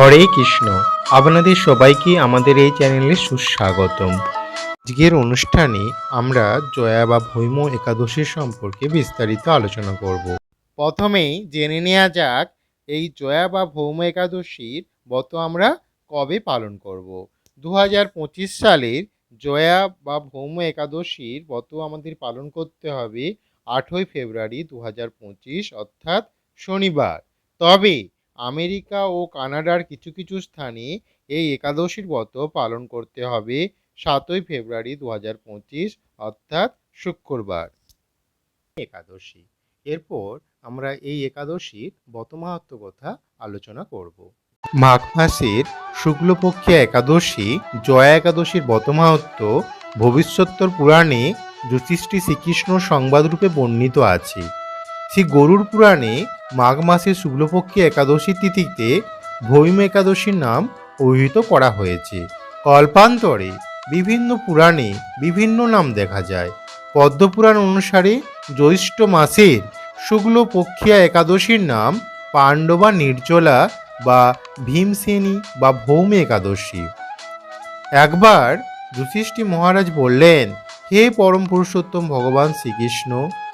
হরে কৃষ্ণ। আপনাদের সবাইকে আমাদের এই চ্যানেলে সুস্বাগতম। আজকের অনুষ্ঠানে আমরা জয়া বা ভৈম একাদশীর সম্পর্কে বিস্তারিত আলোচনা করব। প্রথমেই জেনে নেওয়া যাক, এই জয়া বা ভৌম একাদশীর ব্রত আমরা কবে পালন করব? দু হাজার পঁচিশ সালের জয়া বা ভৌম একাদশীর ব্রত আমাদের পালন করতে হবে আটই ফেব্রুয়ারি দু হাজার পঁচিশ, অর্থাৎ শনিবার। তবে আমেরিকা ও কানাডার কিছু কিছু স্থানে এই একাদশীর ব্রত পালন করতে হবে সাতই ফেব্রুয়ারি দু হাজার পঁচিশ, অর্থাৎ শুক্রবার। একাদশী। এরপর আমরা এই একাদশীর ব্রত মাহাত্ম কথা আলোচনা করব। মাঘ মাসের শুক্লপক্ষে একাদশী, জয়া একাদশীর ব্রত মাহাত্ম ভবিষ্যত্তর পুরাণে জ্যোতিষটি শ্রীকৃষ্ণ সংবাদরূপে বর্ণিত আছে। শ্রী গরুর পুরাণে মাঘ মাসের শুক্লপক্ষী একাদশী তিথিতে ভৌম একাদশীর নাম অভিহিত করা হয়েছে। কল্পান্তরে বিভিন্ন পুরাণে বিভিন্ন নাম দেখা যায়। পদ্মপুরাণ অনুসারে জ্যৈষ্ঠ মাসের শুক্লপক্ষিয়া একাদশীর নাম পাণ্ডবা নির্জলা বা ভীমসেনী বা ভৌম একাদশী। একবার যুধিষ্ঠি মহারাজ বললেন, হে পরম পুরুষোত্তম ভগবান শ্রীকৃষ্ণ,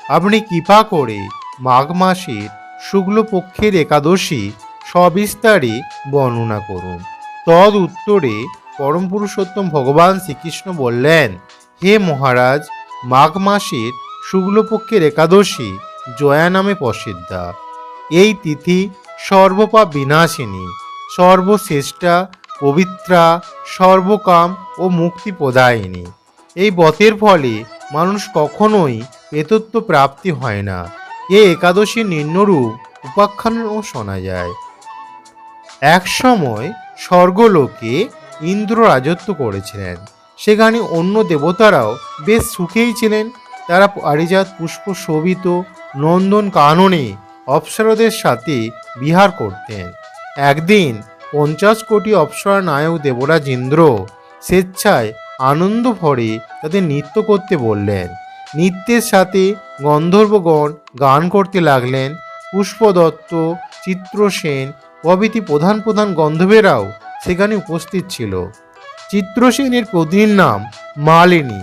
আপনি কৃপা করে মাঘ মাসের শুক্লপক্ষের একাদশী সবিস্তারে বর্ণনা করুন। তদ উত্তরে পরম পুরুষোত্তম ভগবান শ্রীকৃষ্ণ বললেন, হে মহারাজ, মাঘ মাসের শুক্লপক্ষের একাদশী জয়া নামে প্রসিদ্ধা। এই তিথি সর্বপাপ বিনাশিনী, সর্বশ্রেষ্ঠা, পবিত্রা, সর্বকাম ও মুক্তি প্রদায়িনী এই বতের ফলে মানুষ কখনোই পেতত্ব প্রাপ্তি হয় না। এ একাদশী নিম্নরূপ উপাখ্যানও শোনা যায়। এক সময় স্বর্গলোকে ইন্দ্র রাজত্ব করেছিলেন। সেখানে অন্য দেবতারাও বেশ সুখেই ছিলেন। তারা পারিজাত পুষ্প শোভিত নন্দন কাননে অপ্সরদের সাথে বিহার করতেন। একদিন পঞ্চাশ কোটি অপ্সরা নায়ক দেবরাজ ইন্দ্র স্বেচ্ছায় আনন্দ ভরে তাদের নৃত্য করতে বললেন। নৃত্যের সাথে গন্ধর্বগণ গান করতে লাগলেন। পুষ্পদত্ত, চিত্রসেন প্রভৃতি প্রধান প্রধান গন্ধর্বেরাও সেখানে উপস্থিত ছিল। চিত্রসেনের পত্নীর নাম মালিনী।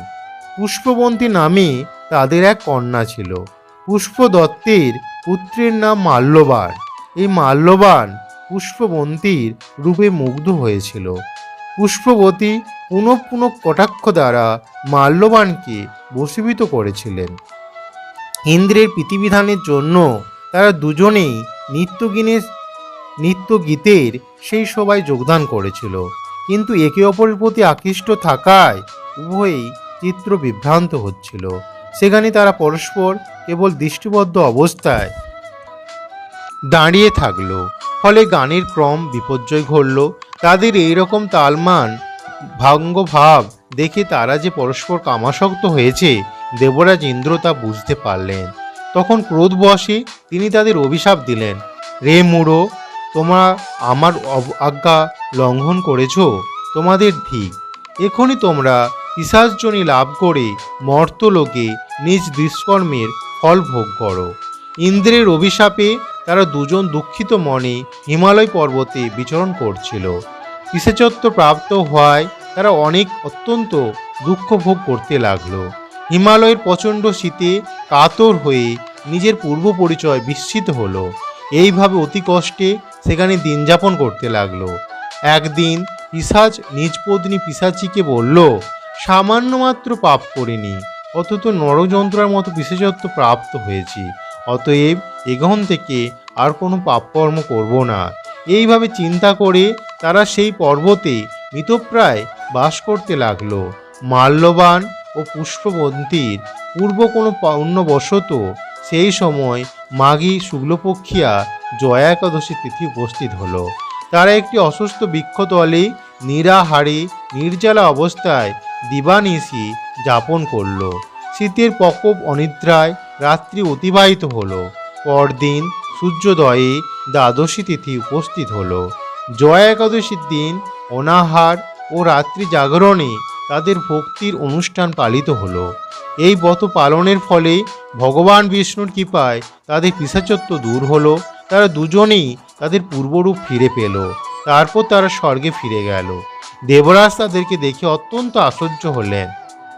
পুষ্পবন্তী নামে তাদের এক কন্যা ছিল। পুষ্পদত্তের পুত্রের নাম মাল্যবান। এই মাল্যবান পুষ্পবন্তীর রূপে মুগ্ধ হয়েছিল। পুষ্পবতী পুনঃ পুনঃ কটাক্ষ দ্বারা মাল্যবানকে বশীভূত করেছিলেন। ইন্দ্রের প্রীতিবিধানের জন্য তারা দুজনেই নিত্যগিনের নিত্য গীতের সেই সভায় যোগদান করেছিল। কিন্তু একে অপরের প্রতি আকৃষ্ট থাকায় উভয়ই চিত্র বিভ্রান্ত হচ্ছিল। সেখানে তারা পরস্পর কেবল দৃষ্টিবদ্ধ অবস্থায় দাঁড়িয়ে থাকল। ফলে গানের ক্রম বিপর্যয় ঘটল। তাদের এইরকম তালমান, ভাঙ্গভাব দেখে তারা যে পরস্পর কামাসক্ত হয়েছে দেবরাজ ইন্দ্র তা বুঝতে পারলেন। তখন ক্রোধবশে তিনি তাদের অভিশাপ দিলেন। রে মুড়ো, তোমরা আমার আজ্ঞা লঙ্ঘন করেছ, তোমাদের ঠিক এখনই তোমরা পিসাসজনী লাভ করে মর্তলোকে নিজ দুষ্কর্মের ফল ভোগ করো। ইন্দ্রের অভিশাপে তারা দুজন দুঃখিত মনে হিমালয় পর্বতে বিচরণ করছিল। পিসেচত্ব প্রাপ্ত হওয়ায় তারা অনেক অত্যন্ত দুঃখ ভোগ করতে লাগল। হিমালয়ের প্রচণ্ড শীতে কাতর হয়ে নিজের পূর্ব পরিচয় বিস্মিত হলো। এইভাবে অতি কষ্টে সেখানে দিন যাপন করতে লাগল। একদিন পিসাজ নিজ পত্নী পিসাচিকে বলল, সামান্য মাত্র পাপ করিনি, অথচ নরযন্ত্রার মতো বিশেষত্ব প্রাপ্ত হয়েছি। অতএব এগন থেকে আর কোনো পাপকর্ম করব না। এইভাবে চিন্তা করে তারা সেই পর্বতে মৃতপ্রায় বাস করতে লাগল। মাল্যবান ও পুষ্পবন্তীর পূর্ব কোনো পৌণ্যবশত সেই সময় মাঘী শুক্লপক্ষিয়া জয়া একাদশী তিথি উপস্থিত হলো। তারা একটি অসুস্থ বৃক্ষতলে নিরাহারে নির্জলা অবস্থায় দিবানিশি যাপন করল। শীতের প্রকোপ অনিদ্রায় রাত্রি অতিবাহিত হলো। পরদিন সূর্যোদয়ে দ্বাদশী তিথি উপস্থিত হলো। জয়া একাদশীর দিন অনাহার ও রাত্রি জাগরণে তাদের ভক্তির অনুষ্ঠান পালিত হলো। এই ব্রত পালনের ফলে ভগবান বিষ্ণুর কৃপায় তাদের পিসাচত্ব দূর হলো। তারা দুজনেই তাদের পূর্বরূপ ফিরে পেল। তারপর তারা স্বর্গে ফিরে গেল। দেবরাজ তাদেরকে দেখে অত্যন্ত আশ্চর্য হলেন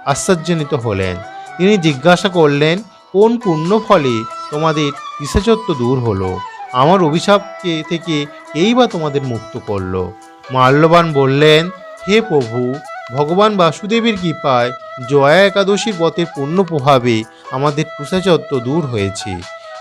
আশ্চর্যান্বিত হলেন। তিনি জিজ্ঞাসা করলেন, কোন পুণ্য ফলে তোমাদের পিসাচত্ব দূর হলো? আমার অভিশাপকে থেকে এই বা তোমাদের মুক্ত করল? মাল্যবান বললেন, হে প্রভু ভগবান বাসুদেবের কৃপায় জয়া একাদশীর ব্রতের পূর্ণ প্রভাবে আমাদের পুষাচত্ব দূর হয়েছে।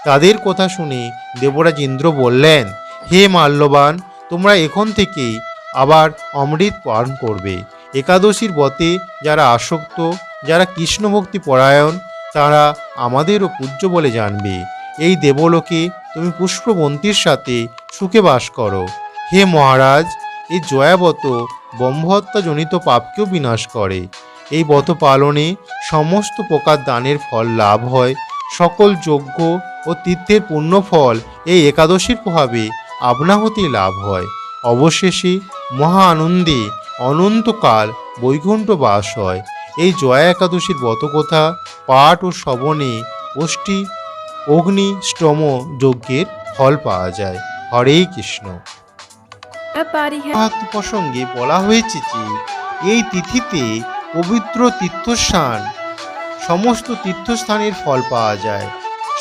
তাদের কথা শুনে দেবরাজ ইন্দ্র বললেন, হে মাল্যবান, তোমরা এখন থেকেই আবার অমৃত পান করবে। একাদশীর ব্রতে যারা আসক্ত, যারা কৃষ্ণভক্তি পরায়ণ, তারা আমাদেরও পূজ্য বলে জানবে। এই দেবলোকে তুমি পুষ্পবন্তীর সাথে সুখে বাস করো। হে মহারাজ, এই জয়াবত ব্রহ্মহত্যাজনিত পাপকেও বিনাশ করে। এই ব্রত পালনে সমস্ত প্রকার দানের ফল লাভ হয়। সকল যজ্ঞ ও তীর্থের পূর্ণ ফল এই একাদশীর প্রভাবে আপনাহতি লাভ হয়। অবশেষে মহা আনন্দে অনন্তকাল বৈকুণ্ঠ বাস হয়। এই জয়া একাদশীর ব্রতকথা পাঠ ও শ্রবণে অষ্টি অগ্নিষ্টম যজ্ঞের ফল পাওয়া যায়। হরে কৃষ্ণ। প্রসঙ্গে বলা হয়েছে যে, এই তিথিতে পবিত্র তীর্থস্থান, সমস্ত তীর্থস্থানের ফল পাওয়া যায়।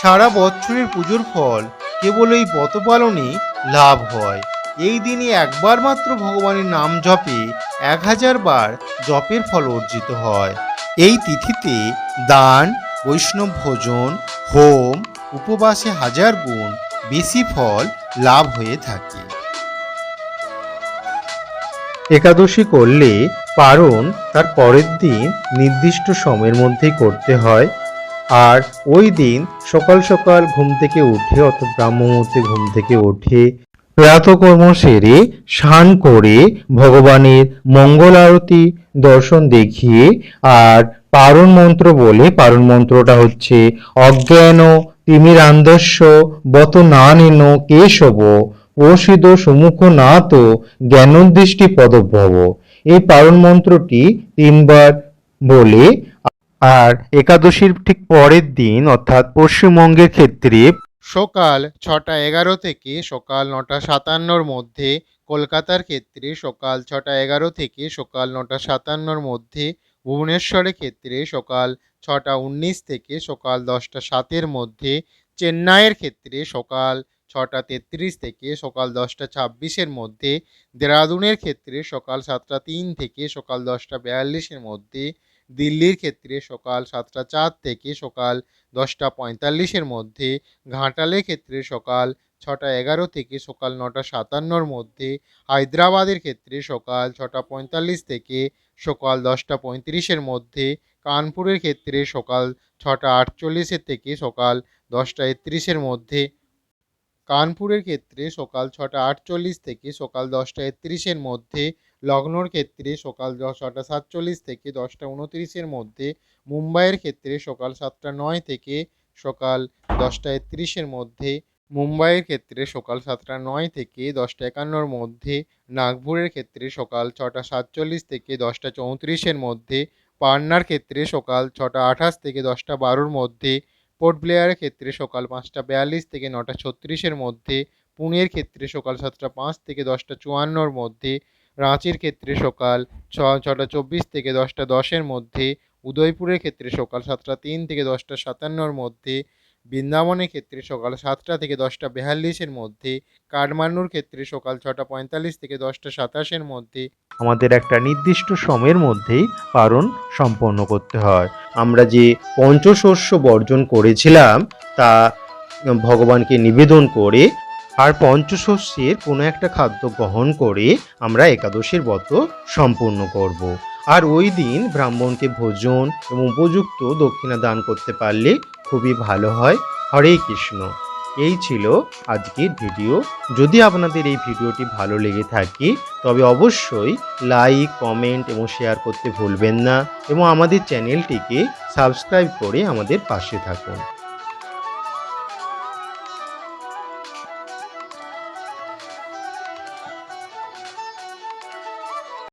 সারা বছরের পুজোর ফল কেবল এই ব্রত পালনে লাভ হয়। এই দিনে একবার মাত্র ভগবানের নাম জপে এক হাজার বার জপের ফল অর্জিত হয়। এই তিথিতে দান, বৈষ্ণব ভোজন, হোম, উপবাসে হাজার গুণ বেশি ফল লাভ হয়ে থাকে। একাদশী করলে পারণ তার পরের দিন নির্দিষ্ট সময়ের মধ্যেই করতে হয়। আর ওই দিন সকাল সকাল ঘুম থেকে উঠে, অর্থাৎ ব্রাহ্ম মুহূর্তে ঘুম থেকে উঠে প্রাতকর্ম সেরে স্নান করে ভগবানের মঙ্গল আরতি দর্শন দেখিয়ে আর পারণ মন্ত্র বলে পারণ মন্ত্রটা হচ্ছে অজ্ঞান তিমিরান্দস্য বত না নেন কেশব প্রসিদ সুমুখ না তো জ্ঞানোদৃষ্টি পদভব। এই পারণ মন্ত্রটি তিনবার বলে, আর একাদশীর ঠিক পরের দিন, অর্থাৎ পশ্চিমবঙ্গের ক্ষেত্রে সকাল ছটা এগারো থেকে সকাল নটা সাতান্নর মধ্যে, কলকাতার ক্ষেত্রে সকাল ছটা এগারো থেকে সকাল নটা সাতান্নর মধ্যে, ভুবনেশ্বরের ক্ষেত্রে সকাল ছটা উনিশ থেকে সকাল দশটা সাতের মধ্যে, চেন্নাইয়ের ক্ষেত্রে সকাল ছটা তেত্রিশ থেকে সকাল দশটা ছাব্বিশের মধ্যে, দেরাদুনের ক্ষেত্রে সকাল সাতটা তিন থেকে সকাল দশটা বিয়াল্লিশের মধ্যে, দিল্লির ক্ষেত্রে সকাল সাতটা চার থেকে সকাল দশটা পঁয়তাল্লিশের মধ্যে, ঘাটালের ক্ষেত্রে সকাল ছটা এগারো থেকে সকাল নটা সাতান্নর মধ্যে, হায়দ্রাবাদের ক্ষেত্রে সকাল ছটা পঁয়তাল্লিশ থেকে সকাল দশটা পঁয়ত্রিশের মধ্যে, কানপুরের ক্ষেত্রে সকাল ছটা আটচল্লিশের থেকে সকাল দশটা একত্রিশের মধ্যে কানপুরের ক্ষেত্রে সকাল ছটা আটচল্লিশ থেকে সকাল দশটা একত্রিশের মধ্যে, লগ্নর ক্ষেত্রে সকাল ছটা সাতচল্লিশ থেকে দশটা উনত্রিশের মধ্যে, মুম্বাইয়ের ক্ষেত্রে সকাল সাতটা নয় থেকে সকাল দশটা একত্রিশের মধ্যে, মুম্বাইয়ের ক্ষেত্রে সকাল সাতটা নয় থেকে দশটা একান্নর মধ্যে, নাগপুরের ক্ষেত্রে সকাল ছটা সাতচল্লিশ থেকে দশটা চৌত্রিশের মধ্যে পান্নার ক্ষেত্রে সকাল ছটা আঠাশ থেকে দশটা বারোর মধ্যে পোর্ট ব্লেয়ারের ক্ষেত্রে সকাল পাঁচটা বিয়াল্লিশ থেকে নটা ছত্রিশের মধ্যে, পুনের ক্ষেত্রে সকাল সাতটা পাঁচ থেকে দশটা চুয়ান্নর মধ্যে, রাঁচির ক্ষেত্রে সকাল ছ, ছটা চব্বিশ থেকে দশটা দশের মধ্যে, উদয়পুরের ক্ষেত্রে সকাল সাতটা তিন থেকে দশটা সাতান্নর মধ্যে বৃন্দাবনের ক্ষেত্রে সকাল সাতটা থেকে দশটা বেয়াল্লিশের মধ্যে, কাঠমান্ডুর ক্ষেত্রে সকাল ছটা পঁয়তাল্লিশ থেকে দশটা সাতাশের মধ্যে আমাদের একটা নির্দিষ্ট সময়ের মধ্যেই পারণ সম্পন্ন করতে হয় আমরা যে পঞ্চশস্য বর্জন করেছিলাম, তা ভগবানকে নিবেদন করে আর পঞ্চশস্যের কোনো একটা খাদ্য গ্রহণ করে আমরা একাদশীর ব্রত সম্পূর্ণ করব। আর ওই দিন ব্রাহ্মণকে ভোজন এবং উপযুক্ত দক্ষিণা দান করতে পারলে খুবই ভালো হয়। হরে কৃষ্ণ। এই ছিল আজকের ভিডিও। যদি আপনাদের এই ভিডিওটি ভালো লেগে থাকে, তবে অবশ্যই লাইক, কমেন্ট এবং শেয়ার করতে ভুলবেন না এবং আমাদের চ্যানেলটিকে সাবস্ক্রাইব করে আমাদের পাশে থাকুন।